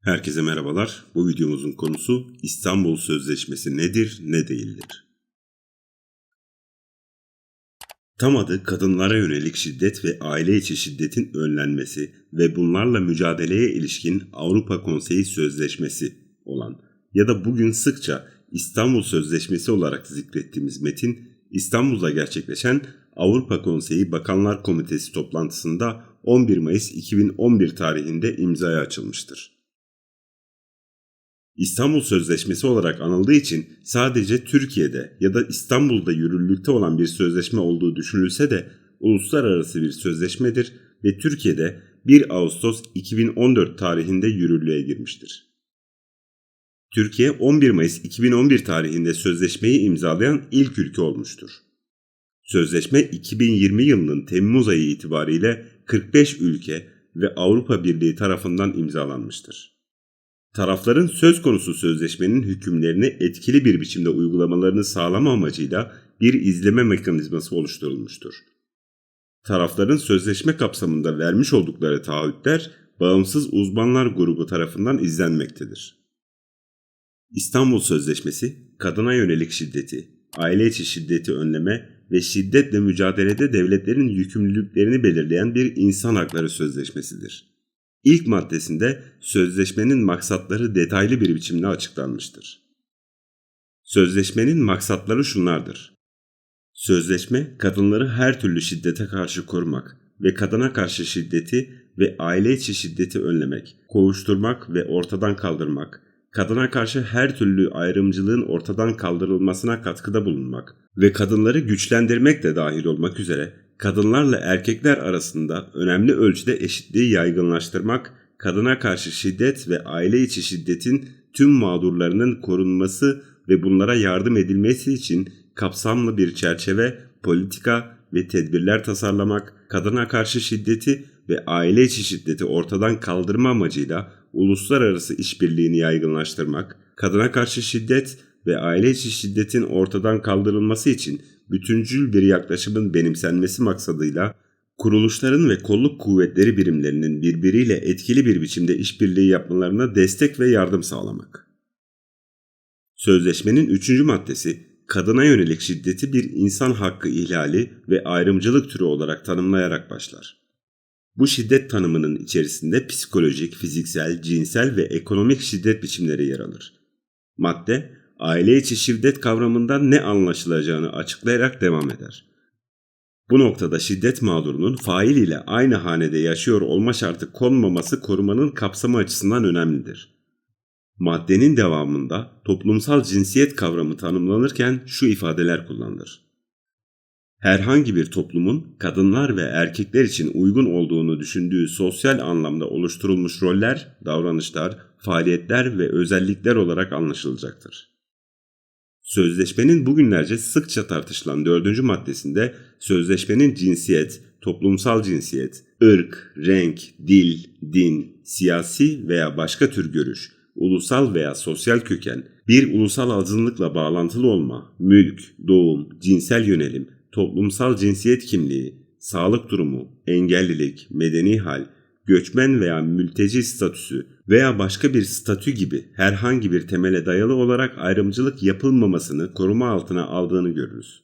Herkese merhabalar. Bu videomuzun konusu İstanbul Sözleşmesi nedir, ne değildir? Tam adı kadınlara yönelik şiddet ve aile içi şiddetin önlenmesi ve bunlarla mücadeleye ilişkin Avrupa Konseyi Sözleşmesi olan ya da bugün sıkça İstanbul Sözleşmesi olarak zikrettiğimiz metin İstanbul'da gerçekleşen Avrupa Konseyi Bakanlar Komitesi toplantısında 11 Mayıs 2011 tarihinde imzaya açılmıştır. İstanbul Sözleşmesi olarak anıldığı için sadece Türkiye'de ya da İstanbul'da yürürlükte olan bir sözleşme olduğu düşünülse de uluslararası bir sözleşmedir ve Türkiye'de 1 Ağustos 2014 tarihinde yürürlüğe girmiştir. Türkiye 11 Mayıs 2011 tarihinde sözleşmeyi imzalayan ilk ülke olmuştur. Sözleşme 2020 yılının Temmuz ayı itibariyle 45 ülke ve Avrupa Birliği tarafından imzalanmıştır. Tarafların söz konusu sözleşmenin hükümlerini etkili bir biçimde uygulamalarını sağlama amacıyla bir izleme mekanizması oluşturulmuştur. Tarafların sözleşme kapsamında vermiş oldukları taahhütler bağımsız uzmanlar grubu tarafından izlenmektedir. İstanbul Sözleşmesi, kadına yönelik şiddeti, aile içi şiddeti önleme ve şiddetle mücadelede devletlerin yükümlülüklerini belirleyen bir insan hakları sözleşmesidir. İlk maddesinde sözleşmenin maksatları detaylı bir biçimde açıklanmıştır. Sözleşmenin maksatları şunlardır. Sözleşme, kadınları her türlü şiddete karşı korumak ve kadına karşı şiddeti ve aile içi şiddeti önlemek, kovuşturmak ve ortadan kaldırmak, kadına karşı her türlü ayrımcılığın ortadan kaldırılmasına katkıda bulunmak ve kadınları güçlendirmek de dahil olmak üzere kadınlarla erkekler arasında önemli ölçüde eşitliği yaygınlaştırmak, kadına karşı şiddet ve aile içi şiddetin tüm mağdurlarının korunması ve bunlara yardım edilmesi için kapsamlı bir çerçeve, politika ve tedbirler tasarlamak, kadına karşı şiddeti ve aile içi şiddeti ortadan kaldırma amacıyla uluslararası işbirliğini yaygınlaştırmak, kadına karşı şiddet ve aile içi şiddetin ortadan kaldırılması için bütüncül bir yaklaşımın benimsenmesi maksadıyla kuruluşların ve kolluk kuvvetleri birimlerinin birbiriyle etkili bir biçimde işbirliği yapmalarına destek ve yardım sağlamak. Sözleşmenin üçüncü maddesi kadına yönelik şiddeti bir insan hakkı ihlali ve ayrımcılık türü olarak tanımlayarak başlar. Bu şiddet tanımının içerisinde psikolojik, fiziksel, cinsel ve ekonomik şiddet biçimleri yer alır. Madde, aile içi şiddet kavramından ne anlaşılacağını açıklayarak devam eder. Bu noktada şiddet mağdurunun fail ile aynı hanede yaşıyor olma şartı konmaması korumanın kapsamı açısından önemlidir. Maddenin devamında toplumsal cinsiyet kavramı tanımlanırken şu ifadeler kullanılır. Herhangi bir toplumun kadınlar ve erkekler için uygun düşündüğü sosyal anlamda oluşturulmuş roller, davranışlar, faaliyetler ve özellikler olarak anlaşılacaktır. Sözleşmenin bugünlerce sıkça tartışılan dördüncü maddesinde sözleşmenin cinsiyet, toplumsal cinsiyet, ırk, renk, dil, din, siyasi veya başka tür görüş, ulusal veya sosyal köken, bir ulusal azınlıkla bağlantılı olma, mülk, doğum, cinsel yönelim, toplumsal cinsiyet kimliği, sağlık durumu, engellilik, medeni hal, göçmen veya mülteci statüsü veya başka bir statü gibi herhangi bir temele dayalı olarak ayrımcılık yapılmamasını koruma altına aldığını görürüz.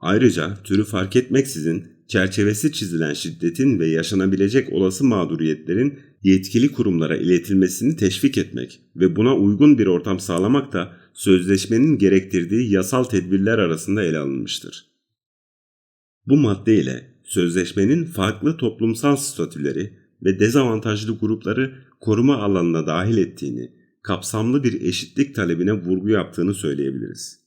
Ayrıca türü fark etmeksizin çerçevesi çizilen şiddetin ve yaşanabilecek olası mağduriyetlerin yetkili kurumlara iletilmesini teşvik etmek ve buna uygun bir ortam sağlamak da sözleşmenin gerektirdiği yasal tedbirler arasında ele alınmıştır. Bu madde ile sözleşmenin farklı toplumsal statüleri ve dezavantajlı grupları koruma alanına dahil ettiğini, kapsamlı bir eşitlik talebine vurgu yaptığını söyleyebiliriz.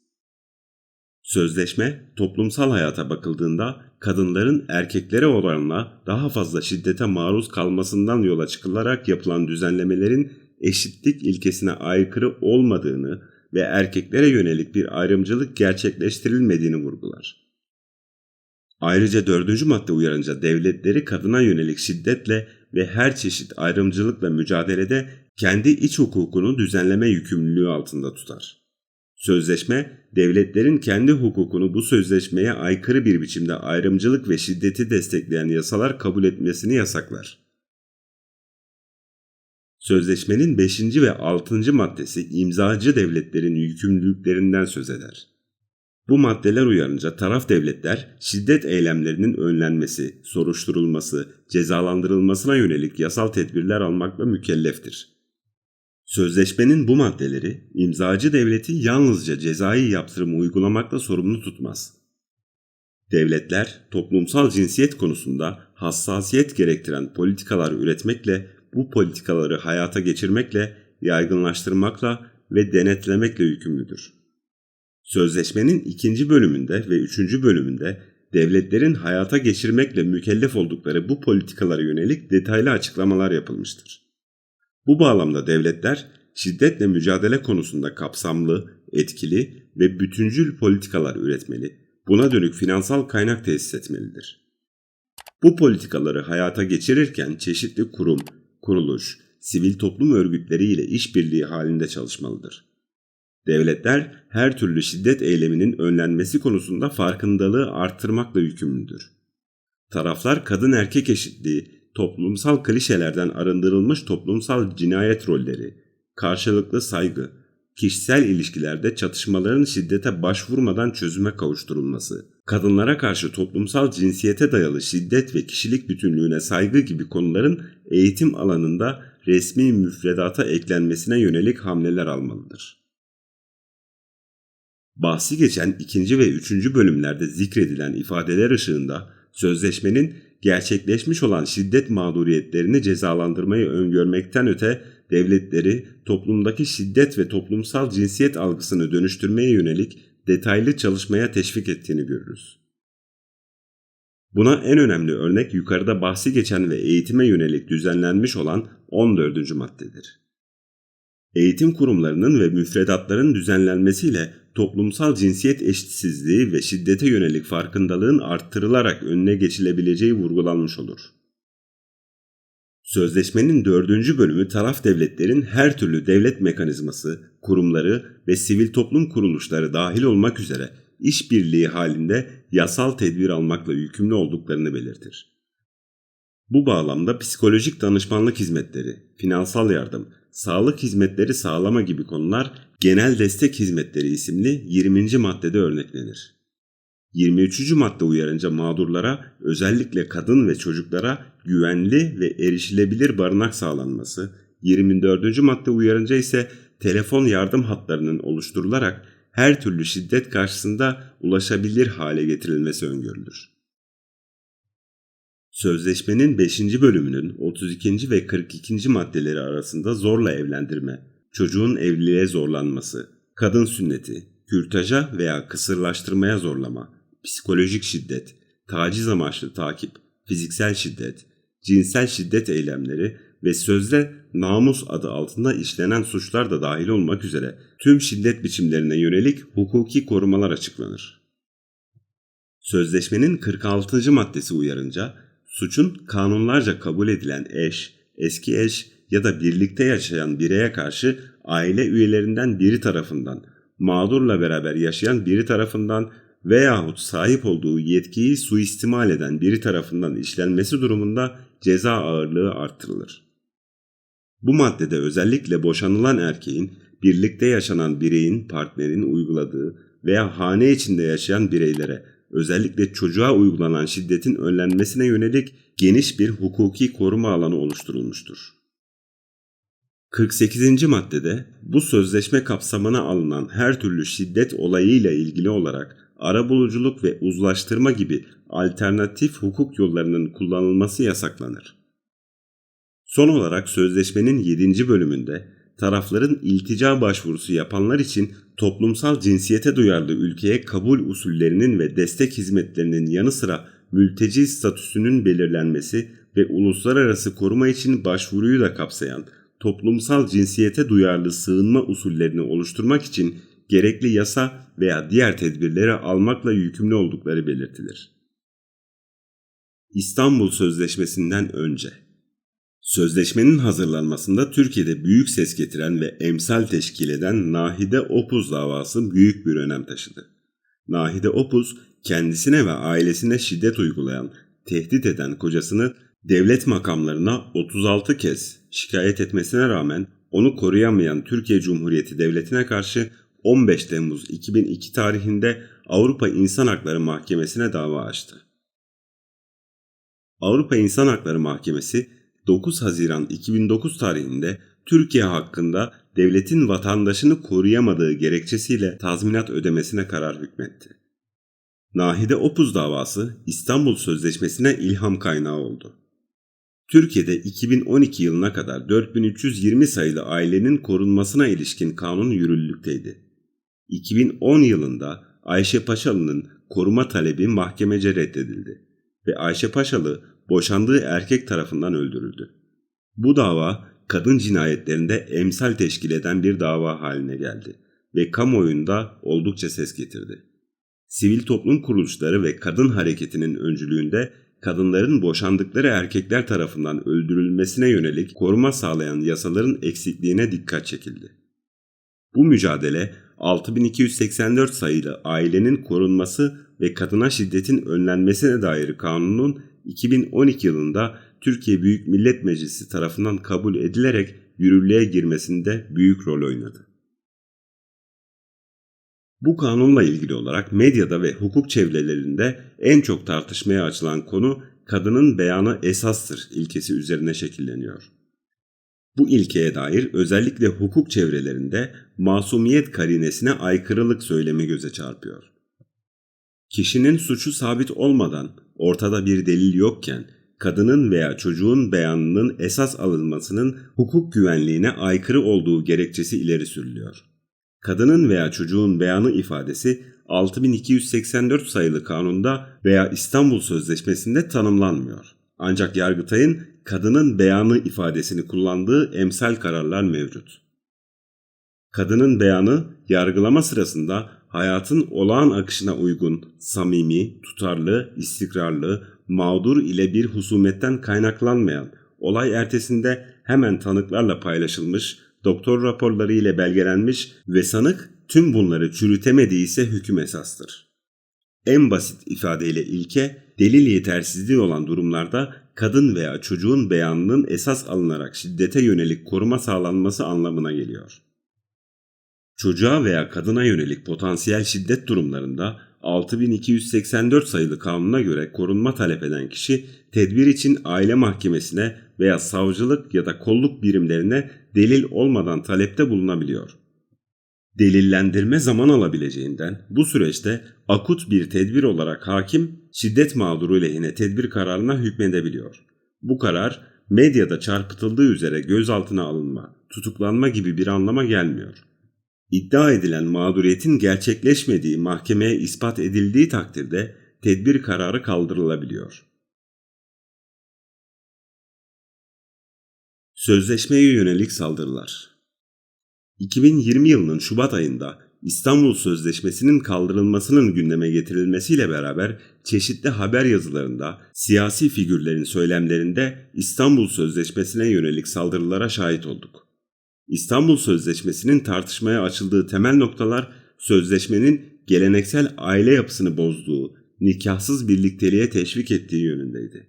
Sözleşme, toplumsal hayata bakıldığında kadınların erkeklere oranla daha fazla şiddete maruz kalmasından yola çıkılarak yapılan düzenlemelerin eşitlik ilkesine aykırı olmadığını ve erkeklere yönelik bir ayrımcılık gerçekleştirilmediğini vurgular. Ayrıca dördüncü madde uyarınca devletleri kadına yönelik şiddetle ve her çeşit ayrımcılıkla mücadelede kendi iç hukukunu düzenleme yükümlülüğü altında tutar. Sözleşme, devletlerin kendi hukukunu bu sözleşmeye aykırı bir biçimde ayrımcılık ve şiddeti destekleyen yasalar kabul etmesini yasaklar. Sözleşmenin 5. ve 6. maddesi imzacı devletlerin yükümlülüklerinden söz eder. Bu maddeler uyarınca taraf devletler şiddet eylemlerinin önlenmesi, soruşturulması, cezalandırılmasına yönelik yasal tedbirler almakla mükelleftir. Sözleşmenin bu maddeleri imzacı devleti yalnızca cezai yaptırımı uygulamakla sorumlu tutmaz. Devletler toplumsal cinsiyet konusunda hassasiyet gerektiren politikalar üretmekle, bu politikaları hayata geçirmekle, yaygınlaştırmakla ve denetlemekle yükümlüdür. Sözleşmenin ikinci bölümünde ve üçüncü bölümünde devletlerin hayata geçirmekle mükellef oldukları bu politikalara yönelik detaylı açıklamalar yapılmıştır. Bu bağlamda devletler şiddetle mücadele konusunda kapsamlı, etkili ve bütüncül politikalar üretmeli, buna dönük finansal kaynak tesis etmelidir. Bu politikaları hayata geçirirken çeşitli kurum, kuruluş, sivil toplum örgütleriyle işbirliği halinde çalışmalıdır. Devletler her türlü şiddet eyleminin önlenmesi konusunda farkındalığı arttırmakla yükümlüdür. Taraflar kadın erkek eşitliği, toplumsal klişelerden arındırılmış toplumsal cinayet rolleri, karşılıklı saygı, kişisel ilişkilerde çatışmaların şiddete başvurmadan çözüme kavuşturulması, kadınlara karşı toplumsal cinsiyete dayalı şiddet ve kişilik bütünlüğüne saygı gibi konuların eğitim alanında resmi müfredata eklenmesine yönelik hamleler almalıdır. Bahsi geçen ikinci ve üçüncü bölümlerde zikredilen ifadeler ışığında sözleşmenin gerçekleşmiş olan şiddet mağduriyetlerini cezalandırmayı öngörmekten öte devletleri toplumdaki şiddet ve toplumsal cinsiyet algısını dönüştürmeye yönelik detaylı çalışmaya teşvik ettiğini görürüz. Buna en önemli örnek yukarıda bahsi geçen ve eğitime yönelik düzenlenmiş olan 14. maddedir. Eğitim kurumlarının ve müfredatların düzenlenmesiyle toplumsal cinsiyet eşitsizliği ve şiddete yönelik farkındalığın arttırılarak önüne geçilebileceği vurgulanmış olur. Sözleşmenin dördüncü bölümü taraf devletlerin her türlü devlet mekanizması, kurumları ve sivil toplum kuruluşları dahil olmak üzere işbirliği halinde yasal tedbir almakla yükümlü olduklarını belirtir. Bu bağlamda psikolojik danışmanlık hizmetleri, finansal yardım, sağlık hizmetleri sağlama gibi konular genel destek hizmetleri isimli 20. maddede örneklenir. 23. madde uyarınca mağdurlara özellikle kadın ve çocuklara güvenli ve erişilebilir barınak sağlanması, 24. madde uyarınca ise telefon yardım hatlarının oluşturularak her türlü şiddet karşısında ulaşabilir hale getirilmesi öngörülür. Sözleşmenin 5. bölümünün 32. ve 42. maddeleri arasında zorla evlendirme, çocuğun evliliğe zorlanması, kadın sünneti, kürtaja veya kısırlaştırmaya zorlama, psikolojik şiddet, taciz amaçlı takip, fiziksel şiddet, cinsel şiddet eylemleri ve sözde namus adı altında işlenen suçlar da dahil olmak üzere tüm şiddet biçimlerine yönelik hukuki korumalar açıklanır. Sözleşmenin 46. maddesi uyarınca suçun kanunlarca kabul edilen eş, eski eş ya da birlikte yaşayan bireye karşı aile üyelerinden biri tarafından, mağdurla beraber yaşayan biri tarafından veyahut sahip olduğu yetkiyi suistimal eden biri tarafından işlenmesi durumunda ceza ağırlığı arttırılır. Bu maddede özellikle boşanılan erkeğin birlikte yaşanan bireyin partnerin uyguladığı veya hane içinde yaşayan bireylere özellikle çocuğa uygulanan şiddetin önlenmesine yönelik geniş bir hukuki koruma alanı oluşturulmuştur. 48. maddede bu sözleşme kapsamına alınan her türlü şiddet olayıyla ilgili olarak arabuluculuk ve uzlaştırma gibi alternatif hukuk yollarının kullanılması yasaklanır. Son olarak sözleşmenin 7. bölümünde tarafların iltica başvurusu yapanlar için toplumsal cinsiyete duyarlı ülkeye kabul usullerinin ve destek hizmetlerinin yanı sıra mülteci statüsünün belirlenmesi ve uluslararası koruma için başvuruyu da kapsayan toplumsal cinsiyete duyarlı sığınma usullerini oluşturmak için gerekli yasa veya diğer tedbirleri almakla yükümlü oldukları belirtilir. İstanbul Sözleşmesi'nden önce Sözleşmenin hazırlanmasında Türkiye'de büyük ses getiren ve emsal teşkil eden Nahide Opuz davası büyük bir önem taşıdı. Nahide Opuz kendisine ve ailesine şiddet uygulayan, tehdit eden kocasını devlet makamlarına 36 kez şikayet etmesine rağmen onu koruyamayan Türkiye Cumhuriyeti Devleti'ne karşı 15 Temmuz 2002 tarihinde Avrupa İnsan Hakları Mahkemesi'ne dava açtı. Avrupa İnsan Hakları Mahkemesi 9 Haziran 2009 tarihinde Türkiye hakkında devletin vatandaşını koruyamadığı gerekçesiyle tazminat ödemesine karar hükmetti. Nahide Opuz davası İstanbul Sözleşmesi'ne ilham kaynağı oldu. Türkiye'de 2012 yılına kadar 4320 sayılı ailenin korunmasına ilişkin kanun yürürlükteydi. 2010 yılında Ayşe Paşalı'nın koruma talebi mahkemece reddedildi ve Ayşe Paşalı boşandığı erkek tarafından öldürüldü. Bu dava kadın cinayetlerinde emsal teşkil eden bir dava haline geldi ve kamuoyunda oldukça ses getirdi. Sivil toplum kuruluşları ve kadın hareketinin öncülüğünde kadınların boşandıkları erkekler tarafından öldürülmesine yönelik koruma sağlayan yasaların eksikliğine dikkat çekildi. Bu mücadele 6284 sayılı ailenin korunması ve kadına şiddetin önlenmesine dair kanunun 2012 yılında Türkiye Büyük Millet Meclisi tarafından kabul edilerek yürürlüğe girmesinde büyük rol oynadı. Bu kanunla ilgili olarak medyada ve hukuk çevrelerinde en çok tartışmaya açılan konu kadının beyanı esastır ilkesi üzerine şekilleniyor. Bu ilkeye dair özellikle hukuk çevrelerinde masumiyet karinesine aykırılık söylemi göze çarpıyor. Kişinin suçu sabit olmadan ortada bir delil yokken kadının veya çocuğun beyanının esas alınmasının hukuk güvenliğine aykırı olduğu gerekçesi ileri sürülüyor. Kadının veya çocuğun beyanı ifadesi 6284 sayılı kanunda veya İstanbul Sözleşmesi'nde tanımlanmıyor. Ancak Yargıtay'ın kadının beyanı ifadesini kullandığı emsal kararlar mevcut. Kadının beyanı yargılama sırasında hayatın olağan akışına uygun, samimi, tutarlı, istikrarlı, mağdur ile bir husumetten kaynaklanmayan, olay ertesinde hemen tanıklarla paylaşılmış, doktor raporları ile belgelenmiş ve sanık tüm bunları çürütemediyse hüküm esastır. En basit ifadeyle ilke, delil yetersizliği olan durumlarda kadın veya çocuğun beyanının esas alınarak şiddete yönelik koruma sağlanması anlamına geliyor. Çocuğa veya kadına yönelik potansiyel şiddet durumlarında 6284 sayılı kanuna göre korunma talep eden kişi tedbir için aile mahkemesine veya savcılık ya da kolluk birimlerine delil olmadan talepte bulunabiliyor. Delillendirme zaman alabileceğinden bu süreçte akut bir tedbir olarak hakim şiddet mağduru lehine tedbir kararına hükmedebiliyor. Bu karar medyada çarpıtıldığı üzere gözaltına alınma, tutuklanma gibi bir anlama gelmiyor. İddia edilen mağduriyetin gerçekleşmediği mahkemeye ispat edildiği takdirde tedbir kararı kaldırılabiliyor. Sözleşmeye yönelik saldırılar 2020 yılının Şubat ayında İstanbul Sözleşmesi'nin kaldırılmasının gündeme getirilmesiyle beraber çeşitli haber yazılarında, siyasi figürlerin söylemlerinde İstanbul Sözleşmesi'ne yönelik saldırılara şahit olduk. İstanbul Sözleşmesi'nin tartışmaya açıldığı temel noktalar sözleşmenin geleneksel aile yapısını bozduğu, nikahsız birlikteliğe teşvik ettiği yönündeydi.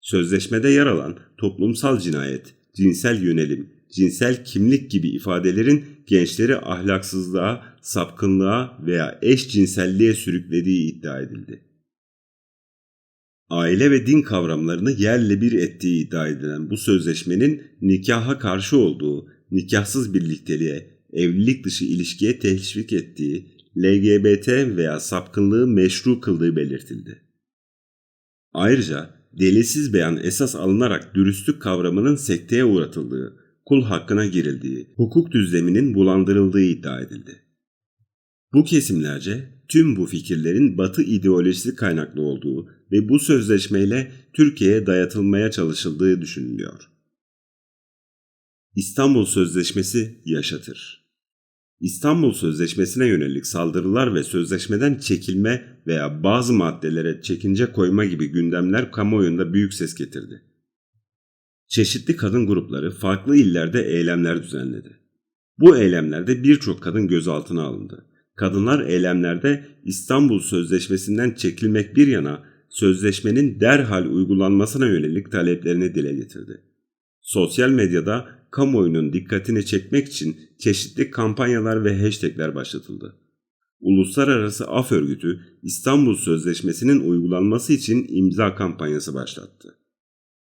Sözleşmede yer alan toplumsal cinayet, cinsel yönelim, cinsel kimlik gibi ifadelerin gençleri ahlaksızlığa, sapkınlığa veya eşcinselliğe sürüklediği iddia edildi. Aile ve din kavramlarını yerle bir ettiği iddia edilen bu sözleşmenin nikaha karşı olduğu, nikahsız birlikteliğe, evlilik dışı ilişkiye teşvik ettiği, LGBT veya sapkınlığı meşru kıldığı belirtildi. Ayrıca delilsiz beyan esas alınarak dürüstlük kavramının sekteye uğratıldığı, kul hakkına girildiği, hukuk düzleminin bulandırıldığı iddia edildi. Bu kesimlerce tüm bu fikirlerin Batı ideolojisi kaynaklı olduğu ve bu sözleşmeyle Türkiye'ye dayatılmaya çalışıldığı düşünülüyor. İstanbul Sözleşmesi yaşatır. İstanbul Sözleşmesi'ne yönelik saldırılar ve sözleşmeden çekilme veya bazı maddelere çekince koyma gibi gündemler kamuoyunda büyük ses getirdi. Çeşitli kadın grupları farklı illerde eylemler düzenledi. Bu eylemlerde birçok kadın gözaltına alındı. Kadınlar eylemlerde İstanbul Sözleşmesi'nden çekilmek bir yana sözleşmenin derhal uygulanmasına yönelik taleplerini dile getirdi. Sosyal medyada kamuoyunun dikkatini çekmek için çeşitli kampanyalar ve hashtagler başlatıldı. Uluslararası Af Örgütü İstanbul Sözleşmesi'nin uygulanması için imza kampanyası başlattı.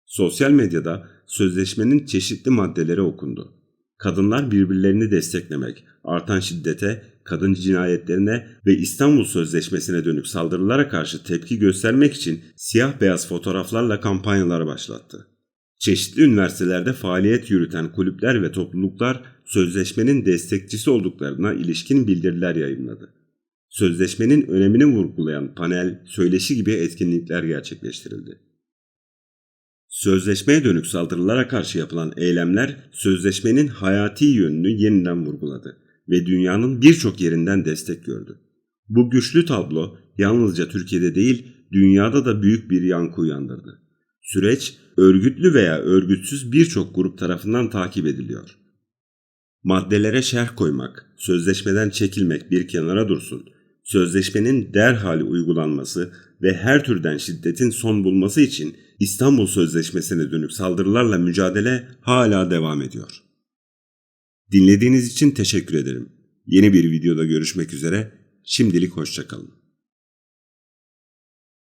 Sosyal medyada sözleşmenin çeşitli maddeleri okundu. Kadınlar birbirlerini desteklemek, artan şiddete, kadın cinayetlerine ve İstanbul Sözleşmesi'ne dönük saldırılara karşı tepki göstermek için siyah beyaz fotoğraflarla kampanyalar başlattı. Çeşitli üniversitelerde faaliyet yürüten kulüpler ve topluluklar sözleşmenin destekçisi olduklarına ilişkin bildiriler yayınladı. Sözleşmenin önemini vurgulayan panel, söyleşi gibi etkinlikler gerçekleştirildi. Sözleşmeye dönük saldırılara karşı yapılan eylemler sözleşmenin hayati yönünü yeniden vurguladı ve dünyanın birçok yerinden destek gördü. Bu güçlü tablo yalnızca Türkiye'de değil, dünyada da büyük bir yankı uyandırdı. Süreç örgütlü veya örgütsüz birçok grup tarafından takip ediliyor. Maddelere şerh koymak, sözleşmeden çekilmek bir kenara dursun. Sözleşmenin derhal uygulanması ve her türden şiddetin son bulması için İstanbul Sözleşmesi'ne dönük saldırılarla mücadele hala devam ediyor. Dinlediğiniz için teşekkür ederim. Yeni bir videoda görüşmek üzere. Şimdilik hoşçakalın.